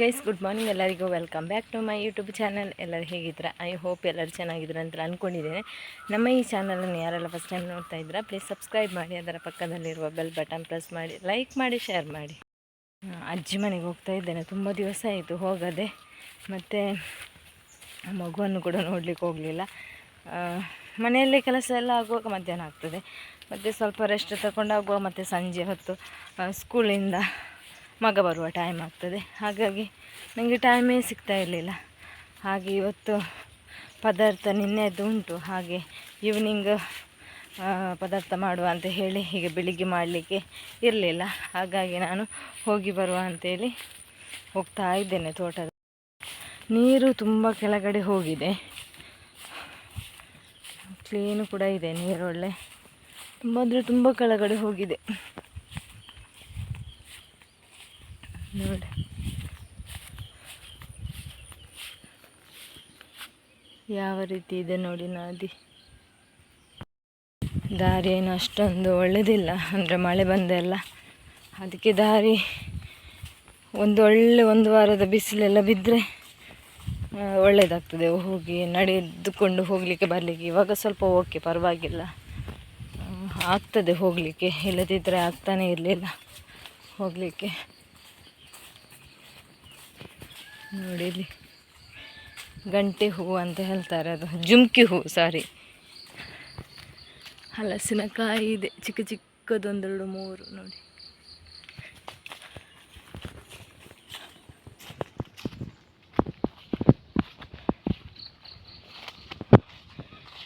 Guys good morning ಎಲ್ಲರಿಗೂ welcome back to my YouTube channel ಎಲ್ಲರೂ ಹೇಗಿದ್ದೀರಾ? ಐ ಹೋಪ್ ಎಲ್ಲರೂ ಚೆನ್ನಾಗಿದ್ದೀರಾ ಅಂತ ಅಂದ್ಕೊಂಡಿದ್ದೇನೆ ನಮ್ಮ ಈ ಚಾನಲನ್ನು ಯಾರೆಲ್ಲ ಫಸ್ಟ್ ಟೈಮ್ ನೋಡ್ತಾ ಇದ್ದೀರಾ ಪ್ಲೀಸ್ ಸಬ್ಸ್ಕ್ರೈಬ್ ಮಾಡಿ, ಅದರ ಪಕ್ಕದಲ್ಲಿರುವ ಬೆಲ್ ಬಟನ್ ಪ್ರೆಸ್ ಮಾಡಿ ಲೈಕ್ ಮಾಡಿ ಶೇರ್ ಮಾಡಿ. ಅಜ್ಜಿ ಮನೆಗೆ ಹೋಗ್ತಾ ಇದ್ದೇನೆ. ತುಂಬ ದಿವಸ ಆಯಿತು ಹೋಗದೆ. ಮತ್ತು ಮಗುವನ್ನು ಕೂಡ ನೋಡಲಿಕ್ಕೆ ಹೋಗಲಿಲ್ಲ. ಮನೆಯಲ್ಲೇ ಕೆಲಸ ಎಲ್ಲ ಆಗುವಾಗ ಮಧ್ಯಾಹ್ನ ಆಗ್ತದೆ. ಮತ್ತು ಸ್ವಲ್ಪ ರೆಸ್ಟ್ ತಗೊಂಡಾಗುವಾಗ ಮತ್ತು ಸಂಜೆ ಹೊತ್ತು ಸ್ಕೂಲಿಂದ ಮಗ ಬರುವ ಟೈಮ್ ಆಗ್ತದೆ. ಹಾಗಾಗಿ ನನಗೆ ಟೈಮೇ ಸಿಗ್ತಾ ಇರಲಿಲ್ಲ. ಹಾಗೆ ಇವತ್ತು ಪದಾರ್ಥ ನಿನ್ನೆದ್ದು ಉಂಟು. ಹಾಗೆ ಈವ್ನಿಂಗ್ ಪದಾರ್ಥ ಮಾಡುವ ಅಂತ ಹೇಳಿ ಹೀಗೆ ಬೆಳಿಗ್ಗೆ ಮಾಡಲಿಕ್ಕೆ ಇರಲಿಲ್ಲ. ಹಾಗಾಗಿ ನಾನು ಹೋಗಿ ಬರುವ ಅಂತೇಳಿ ಹೋಗ್ತಾ ಇದ್ದೇನೆ ತೋಟದ. ನೀರು ತುಂಬ ಕೆಳಗಡೆ ಹೋಗಿದೆ. ಕ್ಲೀನು ಕೂಡ ಇದೆ ನೀರು ಒಳ್ಳೆ ತುಂಬ ಅಂದರೆ ತುಂಬ ಕೆಳಗಡೆ ಹೋಗಿದೆ. ನೋಡಿ. ಯಾವ ರೀತಿ ಇದೆ ನೋಡಿ ನದಿ. ದಾರಿ ಏನು ಅಷ್ಟೊಂದು ಒಳ್ಳೆಯದಿಲ್ಲ ಅಂದರೆ ಮಳೆ ಬಂದೆಲ್ಲ ಅದಕ್ಕೆ ದಾರಿ ಒಂದು ಒಳ್ಳೆ ಒಂದು ವಾರದ ಬಿಸಿಲೆಲ್ಲ ಬಿದ್ದರೆ ಒಳ್ಳೆಯದಾಗ್ತದೆ ಹೋಗಿ ನಡೆದುಕೊಂಡು ಹೋಗಲಿಕ್ಕೆ, ಬರಲಿಕ್ಕೆ. ಇವಾಗ ಸ್ವಲ್ಪ ಓಕೆ ಪರವಾಗಿಲ್ಲ. ಆಗ್ತದೆ ಹೋಗಲಿಕ್ಕೆ. ಇಲ್ಲದಿದ್ದರೆ ಆಗ್ತಾನೇ ಇರಲಿಲ್ಲ ಹೋಗಲಿಕ್ಕೆ. ನೋಡಿ ಇಲ್ಲಿ ಗಂಟೆ ಹೂವು ಅಂತ ಹೇಳ್ತಾರೆ ಅದು. ಜುಮ್ಕಿ ಹೂವು ಸಾರಿ ಹಲಸಿನಕಾಯಿ ಇದೆ. ಚಿಕ್ಕ ಚಿಕ್ಕದೊಂದೆರಡು, ಮೂರು ನೋಡಿ.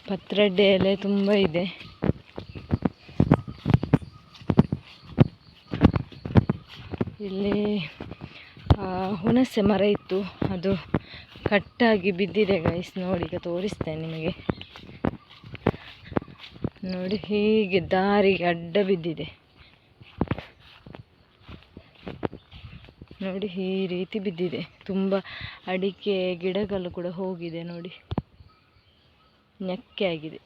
ಪತ್ರೊಡೆ ಎಲೆ ತುಂಬ ಇದೆ. ಇಲ್ಲಿ ಹುಣಸೆ ಮರ ಇತ್ತು. ಅದು ಕಟ್ಟಾಗಿ ಬಿದ್ದಿದೆ ಗೈಸ್ ನೋಡಿ, ಈಗ ತೋರಿಸ್ತೇನೆ ನಿಮಗೆ. ನೋಡಿ, ಹೀಗೆ ದಾರಿಗೆ ಅಡ್ಡ ಬಿದ್ದಿದೆ. ನೋಡಿ, ಈ ರೀತಿ ಬಿದ್ದಿದೆ. ತುಂಬ ಅಡಿಕೆ ಗಿಡಗಳು ಕೂಡ ಹೋಗಿದೆ, ನೋಡಿ. ನೆಕ್ಕೆ ಆಗಿದೆ.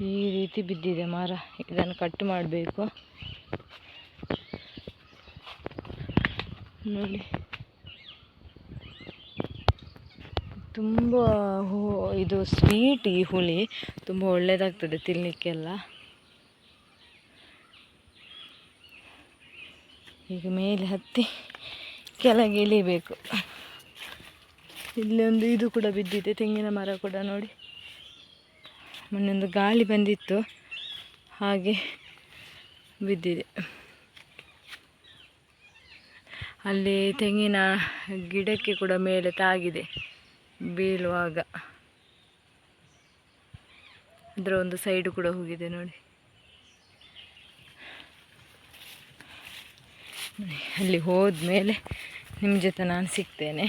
ಈ ರೀತಿ ಬಿದ್ದಿದೆ ಮರ. ಇದನ್ನು ಕಟ್ ಮಾಡಬೇಕು. ನೋಡಿ. ತುಂಬ ಹೂ, ಇದು ಸ್ವೀಟ್ ಈ ಹುಳಿ. ತುಂಬ ಒಳ್ಳೆಯದಾಗ್ತದೆ ತಿನ್ನಲಿಕ್ಕೆಲ್ಲ ಈಗ ಮೇಲೆ ಹತ್ತಿ ಕೆಳಗೆ ಇಳಿಬೇಕು. ಇಲ್ಲಿ ಒಂದು ಇದು ಕೂಡ ಬಿದ್ದಿದೆ, ತೆಂಗಿನ ಮರ ಕೂಡ ನೋಡಿ. ಮೊನ್ನೆ ಒಂದು ಗಾಳಿ ಬಂದಿತ್ತು, ಹಾಗೆ ಬಿದ್ದಿದೆ. ಅಲ್ಲಿ ತೆಂಗಿನ ಗಿಡಕ್ಕೆ ಕೂಡ ಮೇಲೆ ತಾಗಿದೆ, ಬೀಳುವಾಗ. ಅದರ ಒಂದು ಸೈಡು ಕೂಡ ಹೋಗಿದೆ ನೋಡಿ. ಅಲ್ಲಿ ಹೋದ್ಮೇಲೆ ನಿಮ್ಮ ಜೊತೆ ನಾನು ಸಿಗ್ತೇನೆ.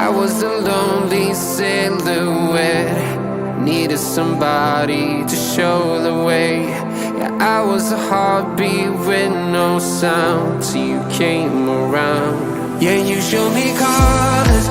I was a lonely silhouette. Needed somebody to show the way. Yeah, I was a heartbeat with no sound till you came around. Yeah, you showed me colors